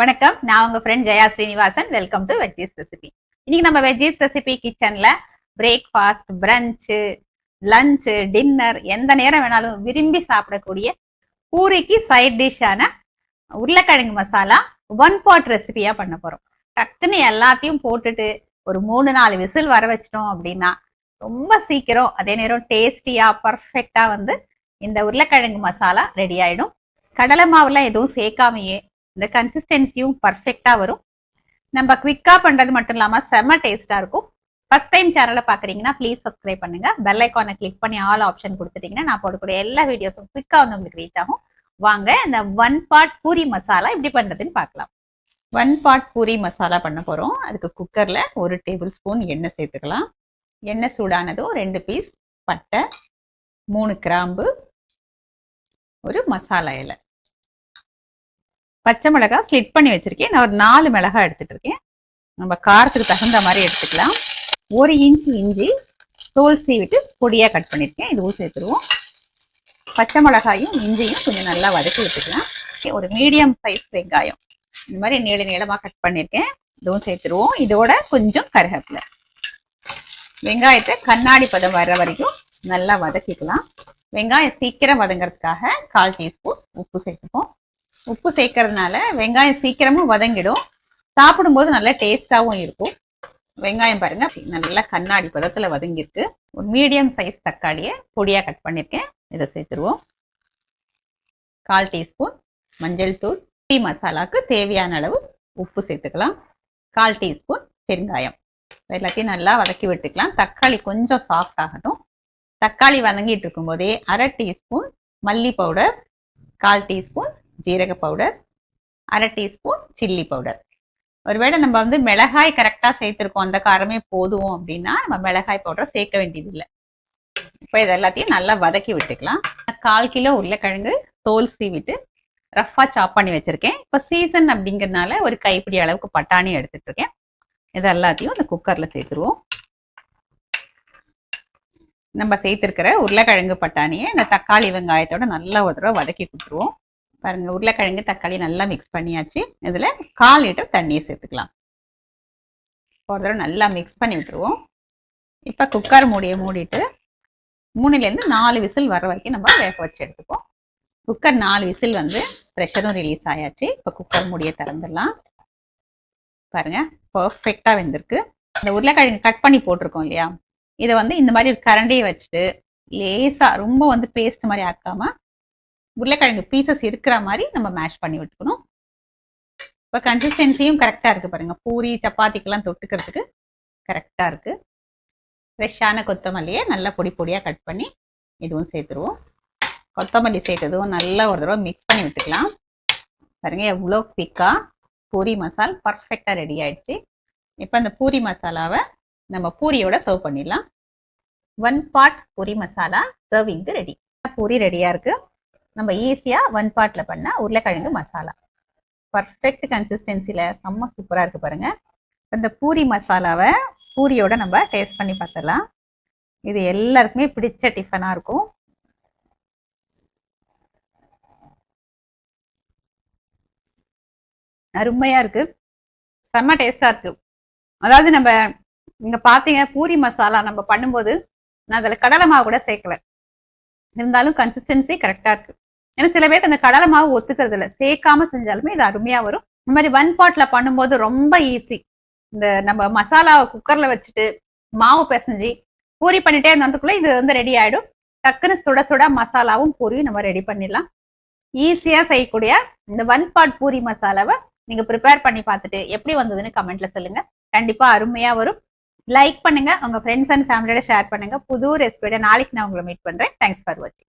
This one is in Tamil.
வணக்கம். நான் உங்க friend Jaya Srinivasan. Welcome to veggies recipe இன்னைக்கு நம்ம வெஜ்ஜீஸ் ரெசிபி கிச்சன்ல பிரேக்ஃபாஸ்ட் பிரஞ்சு லஞ்சு டின்னர் எந்த நேரம் வேணாலும் விரும்பி சாப்பிடக்கூடிய பூரிக்கு சைட் டிஷ்ஷான உருளைக்கிழங்கு மசாலா ஒன் பாட் ரெசிபியா பண்ண போறோம். டக்குன்னு எல்லாத்தையும் போட்டுட்டு ஒரு மூணு நாலு விசில் வர வச்சிட்டோம் அப்படின்னா ரொம்ப சீக்கிரம் அதே நேரம் டேஸ்டியா பர்ஃபெக்டா வந்து இந்த உருளைக்கிழங்கு மசாலா ரெடி ஆயிடும். கடலை மாவுலாம் எதுவும் சேர்க்காமையே இந்த கன்சிஸ்டன்சியும் பர்ஃபெக்டாக வரும். நம்ம குவிக்கா பண்றது மட்டும் இல்லாம செம்ம டேஸ்ட்டாக இருக்கும். ஃபர்ஸ்ட் டைம் சேனலை பார்க்குறீங்கன்னா ப்ளீஸ் சப்ஸ்கிரைப் பண்ணுங்க. பெல் ஐக்கானை கிளிக் பண்ணி ஆல் ஆப்ஷன் கொடுத்துட்டீங்கன்னா நான் போடக்கூடிய எல்லா வீடியோஸும் குவிக்காக வந்து உங்களுக்கு ரீச் ஆகும். வாங்க இந்த ஒன் பாட் பூரி மசாலா எப்படி பண்றதுன்னு பார்க்கலாம். ஒன் பாட் பூரி மசாலா பண்ண போறோம். அதுக்கு குக்கர்ல ஒரு டேபிள் ஸ்பூன் எண்ணெய் சேர்த்துக்கலாம். எண்ணெய் சூடானதும் ரெண்டு பீஸ் பட்டை மூணு கிராம்பு ஒரு மசாலா இலை. பச்சை மிளகாய் ஸ்லிட் பண்ணி வச்சுருக்கேன். நான் ஒரு நாலு மிளகாய் எடுத்துகிட்டு இருக்கேன் நம்ம காரத்துக்கு தகுந்த மாதிரி எடுத்துக்கலாம். ஒரு இன்ச்சு இஞ்சி தோல் சீவிட்டு பொடியாக கட் பண்ணியிருக்கேன் இதுவும் சேர்த்துருவோம் பச்சை மிளகாயும் இஞ்சியும் கொஞ்சம் நல்லா வதக்கி விட்டுக்கலாம். ஒரு மீடியம் சைஸ் வெங்காயம். இந்த மாதிரி நீள நீளமாக கட் பண்ணியிருக்கேன் இதுவும் சேர்த்துருவோம். இதோட கொஞ்சம் கருவேப்பிலை வெங்காயத்தை கண்ணாடி பதம் வர்ற வரைக்கும் நல்லா வதக்கிக்கலாம். வெங்காயம் சீக்கிரம் வதங்கிறதுக்காக கால் டீஸ்பூன் உப்பு சேர்த்துப்போம். உப்பு சேர்க்கறதுனால வெங்காயம் சீக்கிரமும் வதங்கிடும். சாப்பிடும்போது நல்லா டேஸ்டாகவும் இருக்கும். வெங்காயம் பாருங்க நல்லா கண்ணாடி பதத்தில் வதங்கியிருக்கு. ஒரு மீடியம் சைஸ் தக்காளியை பொடியாக கட் பண்ணியிருக்கேன். இதை சேர்த்துருவோம். கால் டீஸ்பூன் மஞ்சள் தூள். டீ மசாலாவுக்கு தேவையான அளவு உப்பு சேர்த்துக்கலாம். கால் டீஸ்பூன் பெருங்காயம். எல்லாத்தையும் நல்லா வதக்கி விட்டுக்கலாம். தக்காளி கொஞ்சம் சாஃப்ட் ஆகட்டும். தக்காளி வதங்கிட்டு இருக்கும்போதே அரை டீஸ்பூன் மல்லி பவுடர் கால் டீஸ்பூன் ஜீரக பவுடர் அரை டீஸ்பூன் சில்லி பவுடர் ஒருவேளை நம்ம வந்து மிளகாய் கரெக்டாக சேர்த்துருக்கோம் அந்த காரமே போதும் அப்படின்னா நம்ம மிளகாய் பவுடர் சேர்க்க வேண்டியது இல்லை இப்போ இது எல்லாத்தையும் நல்லா வதக்கி விட்டுக்கலாம். கால் கிலோ உருளைக்கிழங்கு தோல் சீவிட்டு ரஃபாக சாப் பண்ணி வச்சிருக்கேன். இப்போ சீசன் அப்படிங்கிறதுனால ஒரு கைப்பிடி அளவுக்கு பட்டாணி எடுத்துகிட்டு இருக்கேன் இது எல்லாத்தையும் இந்த குக்கரில் சேர்த்துருவோம். நம்ம சேர்த்துருக்கிற உருளைக்கிழங்கு பட்டாணியை இந்த தக்காளி வெங்காயத்தோட நல்லா ஒரு தடவை வதக்கி கொடுத்துருவோம். பாருங்க உருளைக்கிழங்கு தக்காளி நல்லா மிக்ஸ் பண்ணியாச்சு. இதில் கால் லிட்டர் தண்ணியை சேர்த்துக்கலாம். ஒரு தடவை நல்லா மிக்ஸ் பண்ணி விட்டுருவோம். இப்போ குக்கர் மூடியை மூடிட்டு மூணுலேருந்து நாலு விசில் வர வரைக்கும் நம்ம வேக வச்சு எடுத்துப்போம். குக்கர் நாலு விசில் வந்து ப்ரெஷரும் ரிலீஸ் ஆயாச்சு. இப்போ குக்கர் மூடியை திறந்துடலாம். பாருங்கள் பர்ஃபெக்டாக வெந்திருக்கு. இந்த உருளைக்கிழங்கு கட் பண்ணி போட்டிருக்கோம் இல்லையா? இதை வந்து இந்த மாதிரி ஒரு கரண்டியை வச்சுட்டு லேசாக ரொம்ப வந்து பேஸ்ட் மாதிரி ஆக்காமல் உருளைக்கிழங்கு பீசஸ் இருக்கிற மாதிரி நம்ம மேஷ் பண்ணி விட்டுக்கணும். இப்போ கன்சிஸ்டன்சியும் கரெக்டாக இருக்குது பாருங்கள் பூரி சப்பாத்திக்கெல்லாம் தொட்டுக்கிறதுக்கு கரெக்டாக இருக்குது ஃப்ரெஷ்ஷான கொத்தமல்லியை நல்லா பொடி பொடியாக கட் பண்ணி இதுவும் சேர்த்துருவோம். கொத்தமல்லி சேர்த்ததும் நல்லா ஒரு தடவை மிக்ஸ் பண்ணி விட்டுக்கலாம். பாருங்கள் எவ்வளோ திக்காக பூரி மசால் பர்ஃபெக்டாக ரெடி ஆயிடுச்சு. இப்போ அந்த பூரி மசாலாவை நம்ம பூரியோட சர்வ் பண்ணிடலாம். ஒன் பாட் பூரி மசாலா சர்விங்க்கு ரெடி பூரி ரெடியாக இருக்குது நம்ம ஈஸியாக ஒன் பாட்டில் பண்ண உருளைக்கிழங்கு மசாலா. பர்ஃபெக்ட் கன்சிஸ்டன்சியில் செம்ம சூப்பராக இருக்குது பாருங்கள் இந்த பூரி மசாலாவை பூரியோட நம்ம டேஸ்ட் பண்ணி பார்த்துடலாம். இது எல்லாருக்குமே பிடிச்ச டிஃபனாக இருக்கும். அருமையாக இருக்குது செம்ம டேஸ்ட்டாக இருக்குது அதாவது நம்ம நீங்கள் பார்த்தீங்க பூரி மசாலா நம்ம பண்ணும்போது நான் அதில் கடலை மாவு கூட சேர்க்கல. இருந்தாலும் கன்சிஸ்டன்சி கரெக்டாக இருக்குது ஏன்னா சில பேருக்கு அந்த கடலை மாவு ஒத்துக்கிறது இல்லை சேர்க்காம செஞ்சாலுமே இது அருமையாக வரும். இந்த மாதிரி ஒன் பாட்டில் பண்ணும்போது ரொம்ப ஈஸி இந்த நம்ம மசாலாவை குக்கரில் வச்சுட்டு மாவு பிசைஞ்சு பூரி பண்ணிட்டே இருந்ததுக்குள்ள இது வந்து ரெடி ஆகிடும் டக்குன்னு சுட சுட மசாலாவும் பூரியும் நம்ம ரெடி பண்ணிடலாம். ஈஸியாக செய்யக்கூடிய இந்த ஒன் பாட் பூரி மசாலாவை நீங்கள் ப்ரிப்பேர் பண்ணி பார்த்துட்டு எப்படி வந்ததுன்னு கமெண்ட்ல சொல்லுங்க. கண்டிப்பாக அருமையாக வரும். லைக் பண்ணுங்க. உங்க ஃப்ரெண்ட்ஸ் அண்ட் ஃபேமிலியோட ஷேர் பண்ணுங்க. புது ரெசிபியோட நாளைக்கு நான் உங்களை மீட் பண்றேன். தேங்க்ஸ் ஃபார் வாட்சிங்